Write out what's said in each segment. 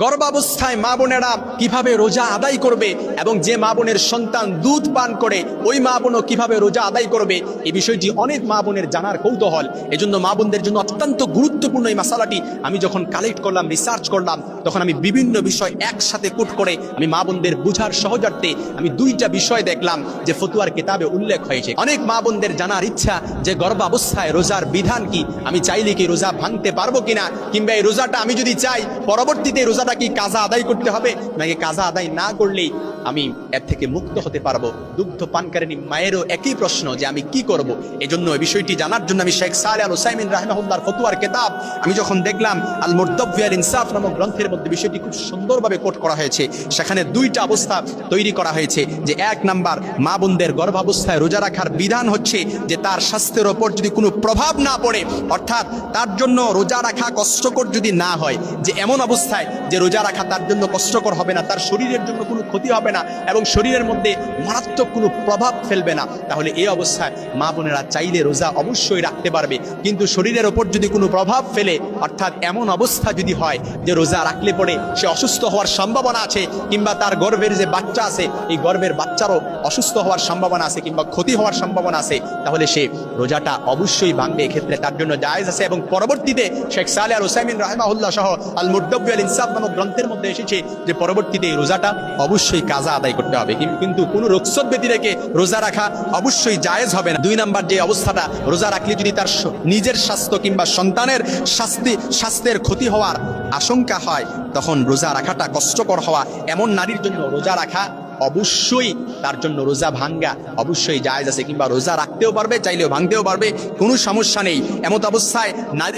গর্ভাবস্থায় মা বোনেরা কীভাবে রোজা আদায় করবে এবং যে মা বোনের সন্তান দুধ পান করে, ওই মা বোনও কীভাবে রোজা আদায় করবে? এই বিষয়টি অনেক মা বোনের জানার কৌতূহল। এজন্য মা বোনদের জন্য অত্যন্ত গুরুত্বপূর্ণ এই মশালাটি। আমি যখন কালেক্ট করলাম রিসার্চ করলাম, তখন আমি বিভিন্ন বিষয় একসাথে কুট করে আমি মা বোনদের বুঝার সহজার্থে আমি দুইটা বিষয় দেখলাম যে ফতুয়ার কিতাবে উল্লেখ হয়েছে। অনেক মা বোনদের জানার ইচ্ছা যে গর্ভাবস্থায় রোজার বিধান কি? আমি চাইলে কি রোজা ভাঙতে পারব কিনা? কিংবা এই রোজাটা আমি যদি চাই, পরবর্তীতে এই রোজাটা কি কাজা আদায় করতে হবে? নাকি কাজা আদায় না করলেই আমি এর থেকে মুক্ত হতে পারব? দুগ্ধ পানকারিনী মায়েরও একই প্রশ্ন যে আমি কি করব? এজন্য এই বিষয়টি জানার জন্য আমি শেখ সালে আল ওসাইমিন রাহমাহুল্লার ফতুয়ার কেতাব আমি যখন দেখলাম, আল মুর্দবিয়াল ইনসাফ নামক গ্রন্থের মধ্যে বিষয়টি খুব সুন্দরভাবে কোট করা হয়েছে। সেখানে দুইটা অবস্থা তৈরি করা হয়েছে যে এক নাম্বার, মা বোনদের গর্ভাবস্থায় রোজা রাখার বিধান হচ্ছে যে তার স্বাস্থ্যের ওপর যদি কোনো প্রভাব না পড়ে, অর্থাৎ তার জন্য রোজা রাখা কষ্টকর যদি না হয়, যে এমন অবস্থায় যে রোজা রাখা তার জন্য কষ্টকর হবে না, তার শরীরের জন্য কোনো ক্ষতি হবে না এবং শরীরের মধ্যে মারাত্মক কোনো প্রভাব ফেলবে না। তাহলে এই অবস্থায় মা বোনেরা চাইলে রোজা অবশ্যই রাখতে পারবে। কিন্তু শরীরের ওপর যদি কোনো প্রভাব ফেলে, অর্থাৎ এমন অবস্থা যদি হয় যে রোজা রাখলে পরে সে অসুস্থ হওয়ার সম্ভাবনা আছে কিংবা তার গর্ভের যে বাচ্চা আছে, এই গর্ভের বাচ্চারও অসুস্থ হওয়ার সম্ভাবনা আছে কিংবা ক্ষতি হওয়ার সম্ভাবনা আছে, তাহলে সে রোজাটা অবশ্যই ভাঙবে। এক্ষেত্রে তার জন্য জায়েজ আছে এবং পরবর্তীতে শেখ সালে আর ওসাইমিন রাহমাহুল্লাহ সহ আল মুদ্দব্বি আল ইনসাফ নামক গ্রন্থের মধ্যে এসেছে যে পরবর্তীতে এই রোজাটা অবশ্যই কাজা আদায় করতে হবে। কিন্তু কোনো রোকসত ব্যতি রেখে রোজা রাখা অবশ্যই জায়েজ হবে না। দুই নাম্বার যে অবস্থাটা, রোজা রাখলে যদি তার নিজের স্বাস্থ্য কিংবা সন্তানের শাস্তি, স্বাস্থ্যের ক্ষতি হওয়ার আশঙ্কা হয়, তখন রোজা রাখাটা কষ্টকর হওয়া এমন নারীর জন্য রোজা রাখা অবশ্যই তার জন্য রোজা ভাঙ্গা, অবশ্যই জায়েজ আছে কিংবা রোজা রাখতেও পারবে, চাইলেও ভাঙতেও পারবে, কোনো সমস্যা নেই। এমত অবস্থায়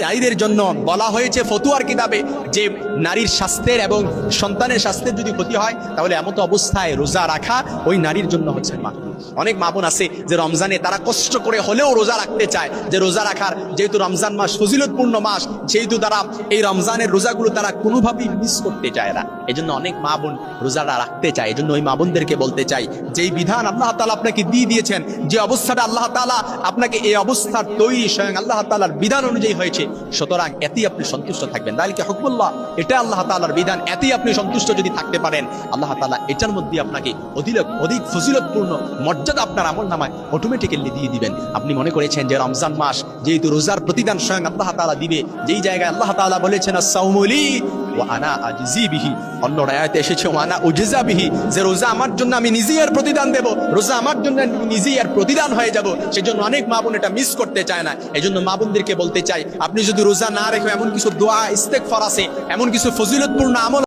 নারীদের জন্য বলা হয়েছে ফতুয়ার কিতাবে যে নারীর স্বাস্থ্যের এবং সন্তানের স্বাস্থ্যের যদি ক্ষতি হয়, তাহলে এমত অবস্থায় রোজা রাখা ওই নারীর জন্য হচ্ছে মা অনেক মা বোন আছে যে রমজানে তারা কষ্ট করে হলেও রোজা রাখতে চায়, যে রোজা রাখার যেহেতু রমজান মাস ফজিলতপূর্ণ মাস যেহেতু তারা এই রমজানের রোজাগুলো তারা কোনোভাবেই মিস করতে চায় না। এই জন্য অনেক মা বোন রোজাটা রাখতে চায়। এই জন্য ওই মা বোনদেরকে বলতে চাই যে বিধান আল্লাহ তালা আপনাকে দিয়ে দিয়েছেন, যে অবস্থাটা আল্লাহ তালা আপনাকে এই অবস্থার তৈরি, স্বয়ং আল্লাহ তালার বিধান অনুযায়ী হয়েছে, সুতরাং এতেই আপনি সন্তুষ্ট থাকবেন। দালিকে হকবুল্লাহ এটা আল্লাহ তালার বিধান, এতেই আপনি সন্তুষ্ট যদি থাকতে পারেন। আল্লাহ তালা এটার মধ্যে আপনাকে অধিক অধিক ফজিলতপূর্ণ মর্যাদা আপনার আমল নামায় অটোমেটিক্যালি দিয়ে দিবেন। আপনি মনে করেছেন যে রমজান মাস যেহেতু রোজার প্রতিদান স্বয়ং আল্লাহ তালা দিবে, যেই জায়গায় আল্লাহ তালা বলেছেন সাউমলি জন্য নিজেই প্রতিদান দেব। রোজা আমার জন্য নিজেই প্রতিদান হয়ে যাব। সেজন্য অনেক মা বোন এটা মিস করতে চায় না। এজন্য মা বোনদেরকে বলতে চাই, আপনি যদি রোজা না রেখে এমন কিছু দোয়া আছে, এমন কিছু ফজিলতপূর্ণ আমল